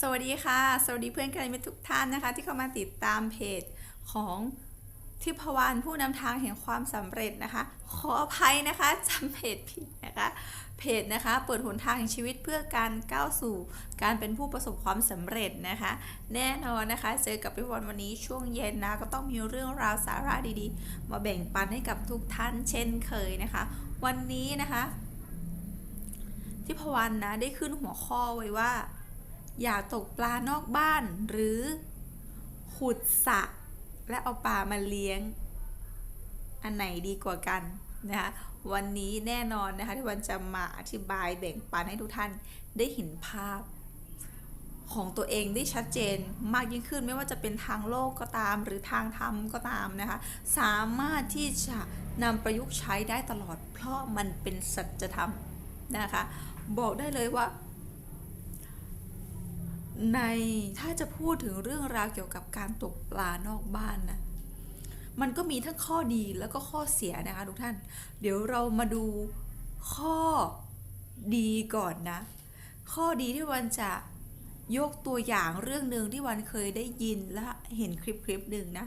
สวัสดีค่ะ สวัสดีเพื่อนกันมิตรทุกท่านนะคะ ที่เข้ามาติดตามเพจของทิพวรรณผู้นำทางแห่งความสำเร็จนะคะ ขออภัยนะคะจำเพจผิดนะคะเพจนะคะเปิดหนทางแห่งชีวิตเพื่อการก้าวสู่การเป็นผู้ประสบความสำเร็จนะคะ แน่นอนนะคะ เจอกับพี่วรวันนี้ช่วงเย็นนะก็ต้องมีเรื่องราวสาระดีๆ มาแบ่งปันให้กับทุกท่านเช่นเคยนะคะ วันนี้นะคะทิพวรรณนะได้ขึ้นหัวข้อไว้ว่า อย่าตกปลานอกบ้านหรือ ขุดสระและเอาปลามาเลี้ยง อันไหนดีกว่ากันนะคะวันนี้แน่นอนนะคะที่วันจะมาอธิบายแบ่งปันให้ทุกท่านได้เห็นภาพ ของตัวเองได้ชัดเจนมากยิ่งขึ้นไม่ว่าจะเป็นทางโลกก็ตาม หรือทางธรรมก็ตามนะคะสามารถที่จะนำประยุกต์ใช้ได้ตลอด เพราะมันเป็นสัจธรรมนะคะ บอกได้เลยว่า ในถ้าจะพูดถึงเรื่องราวเกี่ยวกับการตกปลานอกบ้านนะมันก็มีทั้งข้อดีแล้วก็ข้อเสียนะคะทุกท่าน เดี๋ยวเรามาดูข้อดีก่อนนะ ข้อดีที่วันจะยกตัวอย่างเรื่องหนึ่งที่วันเคยได้ยินและเห็นคลิปคลิปหนึ่งนะ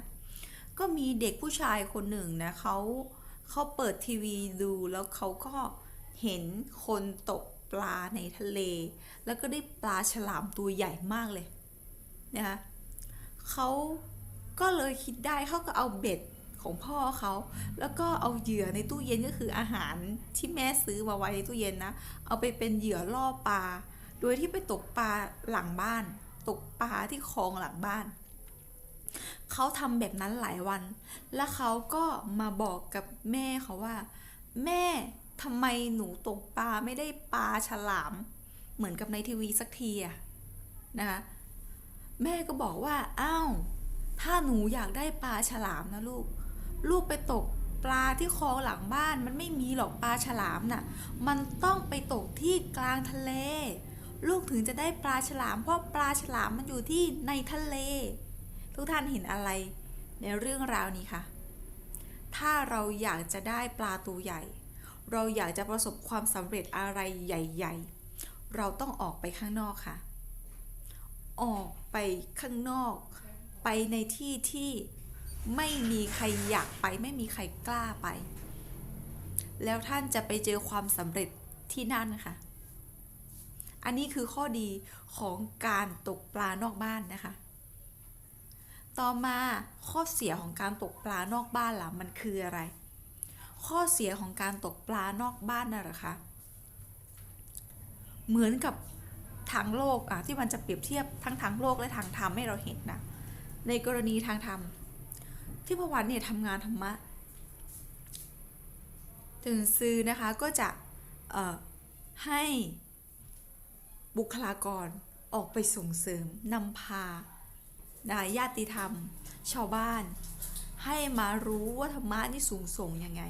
ก็มีเด็กผู้ชายคนหนึ่งนะเขาเขาเปิดทีวีดูแล้วเขาก็เห็นคนตก ปลาในทะเล แล้วก็ได้ปลาฉลามตัวใหญ่มากเลยนะคะเขาก็เลยคิดได้เขาก็เอาเบ็ดของพ่อเขา แล้วก็เอาเหยื่อในตู้เย็นก็คืออาหารที่แม่ซื้อมาไว้ในตู้เย็นนะ เอาไปเป็นเหยื่อล่อปลา โดยที่ไปตกปลาหลังบ้าน ตกปลาที่คลองหลังบ้าน เขาทำแบบนั้นหลายวัน แล้วเขาก็มาบอกกับแม่เขาว่า แม่ ทำไมหนูตกปลาไม่ได้ปลาฉลาม เหมือนกับในทีวีสักทีอะนะคะแม่ก็บอกว่าอ้าวถ้าหนูอยากได้ปลาฉลามนะลูก ลูกไปตกปลาที่คลองหลังบ้านมันไม่มีหรอกปลาฉลามน่ะ มันต้องไปตกที่กลางทะเล ลูกถึงจะได้ปลาฉลาม เพราะปลาฉลามมันอยู่ที่ในทะเล ทุกท่านเห็นอะไรในเรื่องราวนี้คะถ้าเราอยากจะได้ปลาตัวใหญ่ เราอยากจะประสบความสำเร็จอะไรใหญ่ ๆ เราต้องออกไปข้างนอกค่ะ ออกไปข้างนอก ไปในที่ที่ไม่มีใครอยากไป ไม่มีใครกล้าไป แล้วท่านจะไปเจอความสำเร็จที่นั่นนะคะอันนี้คือข้อดีของการตกปลานอกบ้านนะคะ ต่อมาข้อเสียของการตกปลานอกบ้านล่ะมันคืออะไร ข้อเสียของการตกปลานอกบ้านน่ะหรอคะเหมือนกับทางโลกอะที่มันจะเปรียบเทียบทั้งทางโลกและทางธรรมให้เราเห็นนะในกรณีทางธรรมที่พระวันเนี่ยทำงานธรรมะถึงซื้อนะคะก็จะให้บุคลากรออกไปส่งเสริมนำพานะญาติธรรม ชาวบ้าน ให้มารู้ว่าธรรมะนี่สูงส่งยังไง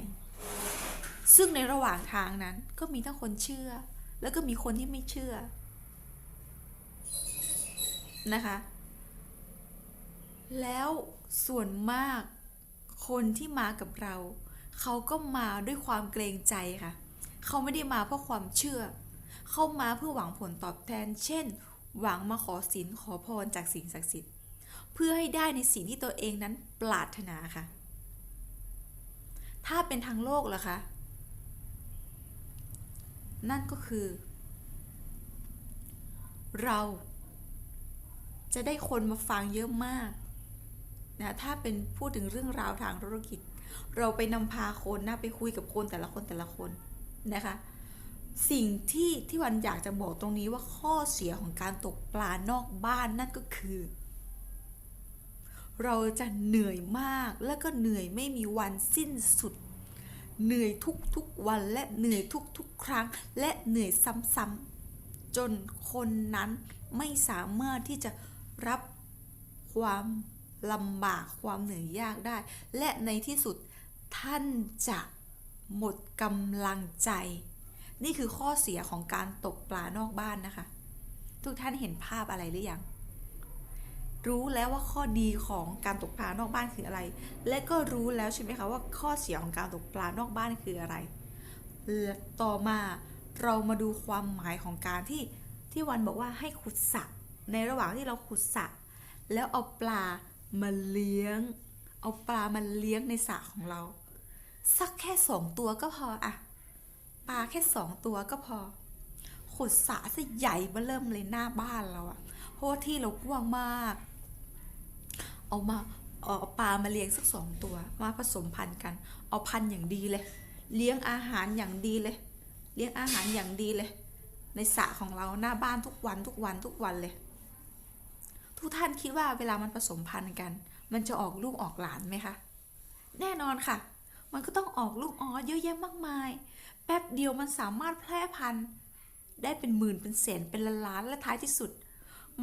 ซึ่งในระหว่างทางนั้นก็มีทั้งคนเชื่อ แล้วก็มีคนที่ไม่เชื่อนะคะ แล้วส่วนมากคนที่มากับเรา เขาก็มาด้วยความเกรงใจค่ะ เขาไม่ได้มาเพราะความเชื่อ เขามาเพื่อหวังผลตอบแทน เช่น หวังมาขอศีลขอพรจากสิ่งศักดิ์สิทธิ์ พื่อให้ได้ในสิ่งที่ตัวเองนั้นปรารถนาค่ะ ถ้าเป็นทางโลกล่ะคะ นั่นก็คือ เราจะได้คนมาฟังเยอะมากนะถ้าเป็นพูดถึงเรื่องราวทางธุรกิจ เราไปนำพาคนนะไปคุยกับคนแต่ละคนแต่ละคนนะคะ สิ่งที่ที่วันอยากจะบอกตรงนี้ว่าข้อเสียของการตกปลานอกบ้านนั่นก็คือ เราจะเหนื่อยมากและก็เหนื่อยไม่มีวันสิ้นสุด เหนื่อยทุกๆวันและเหนื่อยทุกๆครั้ง และเหนื่อยซ้ำๆจนคนนั้นไม่สามารถที่จะรับความลำบากความเหนื่อยยากได้ และในที่สุดท่านจะหมดกำลังใจ นี่คือข้อเสียของการตกปลานอกบ้านนะคะ ทุกท่านเห็นภาพอะไรหรือยัง รู้แล้วว่าข้อดีของการตกปลานอกบ้านคืออะไร และก็รู้แล้วใช่ไหมคะว่าข้อเสียของการตกปลานอกบ้านคืออะไร ต่อมาเรามาดูความหมายของการที่ที่วันบอกว่าให้ขุดสระในระหว่างที่เราขุดสระแล้วเอาปลามาเลี้ยง เอาปลามาเลี้ยงในสระของเรา สักแค่สองตัวก็พออะปลาแค่สองตัวก็พอ ขุดสระซะใหญ่เบ้อเริ่มเลยหน้าบ้านเราอะ เพราะว่าที่เรากว้างมาก เอามาเอาปลามาเลี้ยงสักสองตัว มาผสมพันธุ์กัน เอาพันธุ์อย่างดีเลย เลี้ยงอาหารอย่างดีเลย เลี้ยงอาหารอย่างดีเลย ในสระของเราหน้าบ้านทุกวันทุกวันทุกวันเลย ทุกท่านคิดว่าเวลามันผสมพันธุ์กัน มันจะออกลูกออกหลานไหมคะ แน่นอนค่ะ มันก็ต้องออกลูกอ๋อเยอะแยะมากมาย แป๊บเดียวมันสามารถแพร่พันธุ์ได้เป็นหมื่นเป็นแสนเป็นล้านและท้ายที่สุด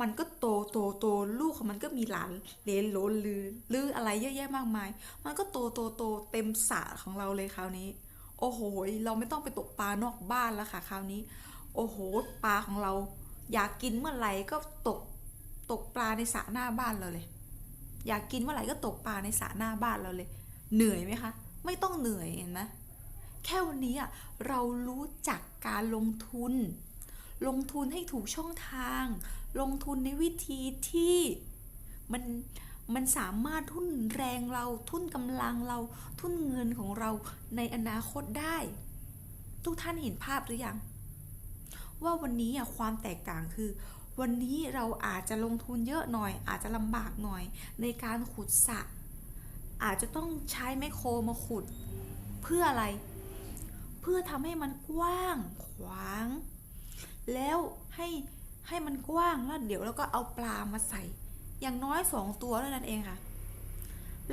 มันก็โตโตโตลูกของมันก็มีหลานเลนโลนลือลืออะไรเยอะแยะมากมาย มันก็โตโตโตเต็มสระของเราเลยคราวนี้ โอ้โห เราไม่ต้องไปตกปลานอกบ้านแล้วค่ะคราวนี้ โอ้โหปลาของเรา อยากกินเมื่อไหร่ก็ตกตกปลาในสระหน้าบ้านเราเลย อยากกินเมื่อไหร่ก็ตกปลาในสระหน้าบ้านเราเลย เหนื่อยไหมคะ ไม่ต้องเหนื่อยเห็นไหมแค่วันนี้อะเรารู้จักการลงทุน ลงทุนให้ถูกช่องทาง ลงทุนในวิธีที่มันมันสามารถทุ่นแรงเราทุ่นกำลังเราทุ่นเงินของเราในอนาคตได้ ทุกท่านเห็นภาพหรือยังว่าวันนี้อะความแตกต่างคือ วันนี้เราอาจจะลงทุนเยอะหน่อย อาจจะลำบากหน่อย ในการขุดสระอาจจะต้องใช้ไมโครมาขุด เพื่ออะไร เพื่อทำให้มันกว้างขวาง แล้วให้ให้มันกว้างแล้วเดี๋ยวเราก็เอาปลามาใส่ อย่างน้อยสองตัวเท่านั้นเองค่ะ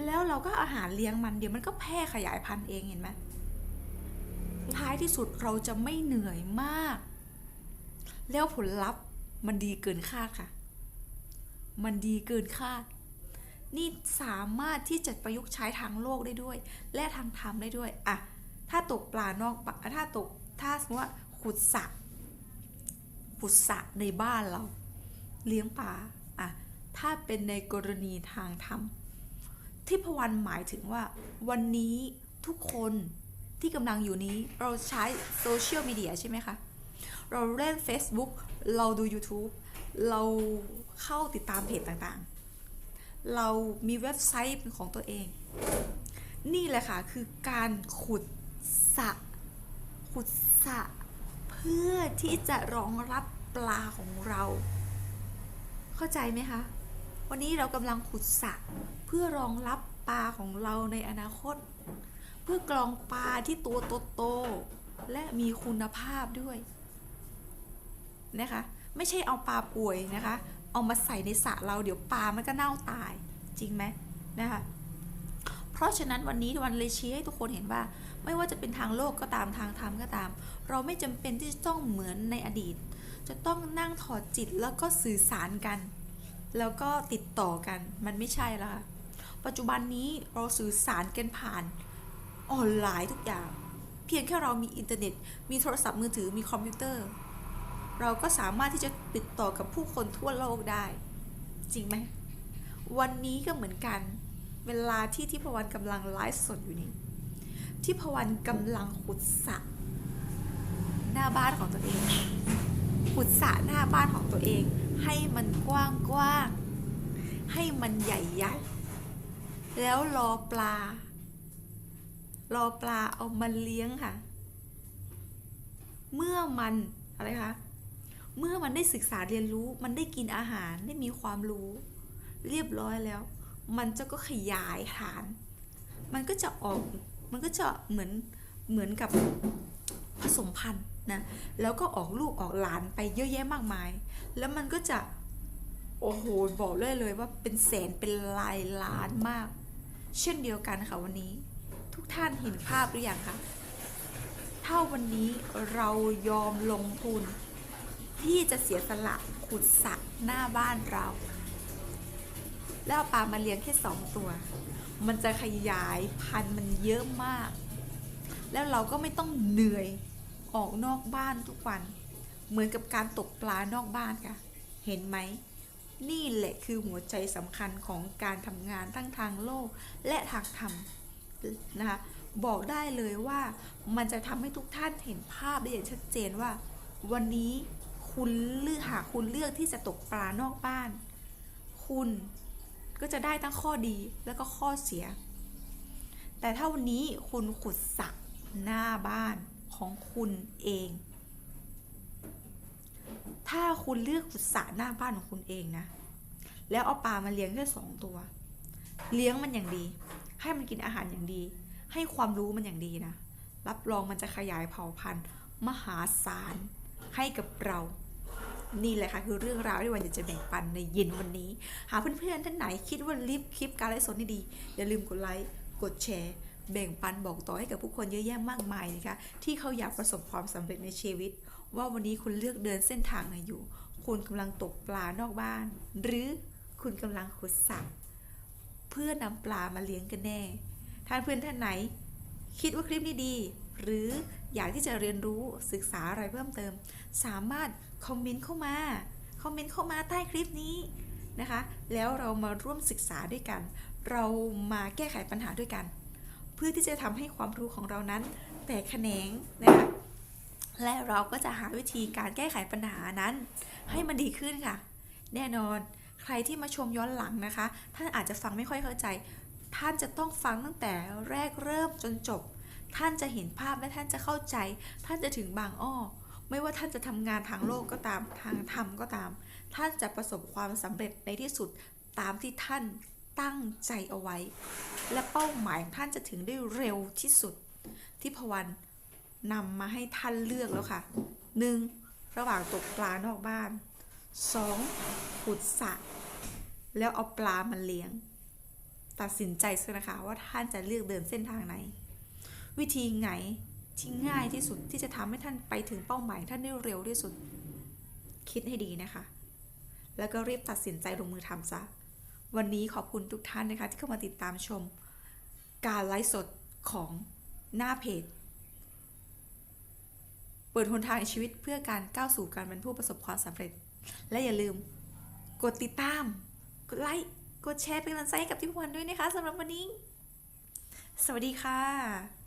แล้วเราก็อาหารเลี้ยงมันเดี๋ยวมันก็แพร่ขยายพันธุ์เองเห็นไหมท้ายที่สุดเราจะไม่เหนื่อยมาก แล้วผลลัพธ์มันดีเกินคาดค่ะ มันดีเกินคาด นี่สามารถที่จะประยุกต์ใช้ทางโลกได้ด้วย และทางธรรมได้ด้วยอะถ้าตกปลานอกถ้าตกถ้าสมมติว่าขุดสระ ขุดสระในบ้านเรา เลี้ยงปลาอะถ้าเป็นในกรณีทางธรรมที่พวันหมายถึงว่า วันนี้ทุกคนที่กำลังอยู่นี้เราใช้โซเชียลมีเดียใช่ไหมคะ เราเล่น Facebook เราดู YouTube เราเข้าติดตามเพจต่างๆ เรามีเว็บไซต์เป็นของตัวเอง นี่แหละค่ะ คือการขุดสระขุดสระ พื่อที่จะรองรับปลาของเรา เข้าใจไหมคะ วันนี้เรากำลังขุดสระเพื่อรองรับปลาของเราในอนาคต เพื่อกรองปลาที่ตัวโตๆและมีคุณภาพด้วยนะคะ ไม่ใช่เอาปลาป่วยนะคะ เอามาใส่ในสระเราเดี๋ยวปลามันก็เน่าตายจริงไหมนะคะ เพราะฉะนั้นวันนี้วันเลยชี้ให้ทุกคนเห็นว่า ไม่ว่าจะเป็นทางโลกก็ตามทางธรรมก็ตาม เราไม่จำเป็นที่จะต้องเหมือนในอดีต จะต้องนั่งถอดจิตแล้วก็สื่อสารกัน แล้วก็ติดต่อกันมันไม่ใช่แล้วค่ะปัจจุบันนี้เราสื่อสารกันผ่านออนไลน์ทุกอย่าง เพียงแค่เรามีอินเทอร์เน็ต มีโทรศัพท์มือถือมีคอมพิวเตอร์ เราก็สามารถที่จะติดต่อกับผู้คนทั่วโลกได้ จริงไหมวันนี้ก็เหมือนกัน เวลาที่ทิพวรรณกำลังไลฟ์สดอยู่นี้ทิพวรรณกำลังขุดสระหน้าบ้านของตัวเอง ขุดสระหน้าบ้านของตัวเอง ให้มันกว้างกว้างให้มันใหญ่ๆแล้วรอปลา รอปลาเอามาเลี้ยงค่ะ เมื่อมันอะไรคะเมื่อมันได้ศึกษาเรียนรู้ มันได้กินอาหาร ได้มีความรู้ เรียบร้อยแล้ว มันจะก็ขยายฐาน มันก็จะออก มันก็จะเหมือน เหมือนกับผสมพันธุ์นะ แล้วก็ออกลูกออกหลานไปเยอะแยะมากมาย แล้วมันก็จะ โอ้โห บอกเลยเลยว่าเป็นแสนเป็นลายล้านมาก เช่นเดียวกันค่ะวันนี้ ทุกท่านเห็นภาพหรือยังคะ ถ้าวันนี้เรายอมลงทุน ที่จะเสียสละขุดสระหน้าบ้านเรา แล้วเอาปลามาเลี้ยงแค่สองตัว มันจะขยายพันธุ์มันเยอะมาก แล้วเราก็ไม่ต้องเหนื่อยออกนอกบ้านทุกวัน เหมือนกับการตกปลานอกบ้านค่ะ เห็นไหม นี่แหละคือหัวใจสำคัญของการทำงานทั้งทางโลกและทางธรรมนะคะบอกได้เลยว่ามันจะทำให้ทุกท่านเห็นภาพได้อย่างชัดเจนว่า วันนี้คุณเลือกหากคุณเลือกที่จะตกปลานอกบ้าน คุณ ก็จะได้ทั้งข้อดีแล้วก็ข้อเสีย แต่ถ้าวันนี้คุณขุดสระหน้าบ้านของคุณเอง ถ้าคุณเลือกขุดสระหน้าบ้านของคุณเองนะ แล้วเอาปลามาเลี้ยงแค่สองตัว เลี้ยงมันอย่างดี ให้มันกินอาหารอย่างดี ให้ความรู้มันอย่างดีนะ รับรองมันจะขยายเผ่าพันธุ์มหาศาลให้กับเรา นี่แหละค่ะคือเรื่องราวที่วันอยากจะแบ่งปันในเย็นวันนี้ หาเพื่อนๆท่านไหนคิดว่าลิฟคลิปการไลฟ์สดนี่ดี อย่าลืมกดไลค์กดแชร์แบ่งปันบอกต่อให้กับผู้คนเยอะแยะมากมายนะคะที่เขาอยากประสบความสำเร็จในชีวิต ว่าวันนี้คุณเลือกเดินเส้นทางไหนอยู่ คุณกำลังตกปลานอกบ้าน หรือคุณกำลังขุดสระเพื่อนำปลามาเลี้ยงกันแน่ท่านเพื่อนท่านไหน คิดว่าคลิปนี้ดี หรืออยากที่จะเรียนรู้ศึกษาอะไรเพิ่มเติม สามารถคอมเมนต์เข้ามาคอมเมนต์เข้ามาใต้คลิปนี้นะคะ แล้วเรามาร่วมศึกษาด้วยกัน เรามาแก้ไขปัญหาด้วยกัน เพื่อที่จะทำให้ความรู้ของเรานั้นแตกแขนงนะคะและเราก็จะหาวิธีการแก้ไขปัญหานั้น ให้มันดีขึ้นค่ะ แน่นอนใครที่มาชมย้อนหลังนะคะ ท่านอาจจะฟังไม่ค่อยเข้าใจ ท่านจะต้องฟังตั้งแต่แรกเริ่มจนจบ ท่านจะเห็นภาพและท่านจะเข้าใจ ท่านจะถึงบางอ้อ ไม่ว่าท่านจะทำงานทางโลกก็ตามทางธรรมก็ตาม ท่านจะประสบความสำเร็จในที่สุดตามที่ท่านตั้งใจเอาไว้ และเป้าหมายของท่านจะถึงได้เร็วที่สุด ที่พวันนำมาให้ท่านเลือกแล้วค่ะ 1. ระหว่างตกปลานอกบ้าน 2. ขุดสระแล้วเอาปลามาเลี้ยง ตัดสินใจซะนะคะว่าท่านจะเลือกเดินเส้นทางไหน วิธีไหนที่ง่ายที่สุดที่จะทำให้ท่านไปถึงเป้าหมายท่านได้เร็วที่สุด คิดให้ดีนะคะ แล้วก็รีบตัดสินใจลงมือทำซะ วันนี้ขอบคุณทุกท่านนะคะ ที่เข้ามาติดตามชม การไลฟ์สดของหน้าเพจ เปิดหนทางในชีวิตเพื่อการก้าวสู่การเป็นผู้ประสบความสำเร็จ และอย่าลืมกดติดตาม กดไลค์ กดแชร์เป็นกำลังใจให้กับทิพวันด้วยนะคะสำหรับวันนี้ สวัสดีค่ะ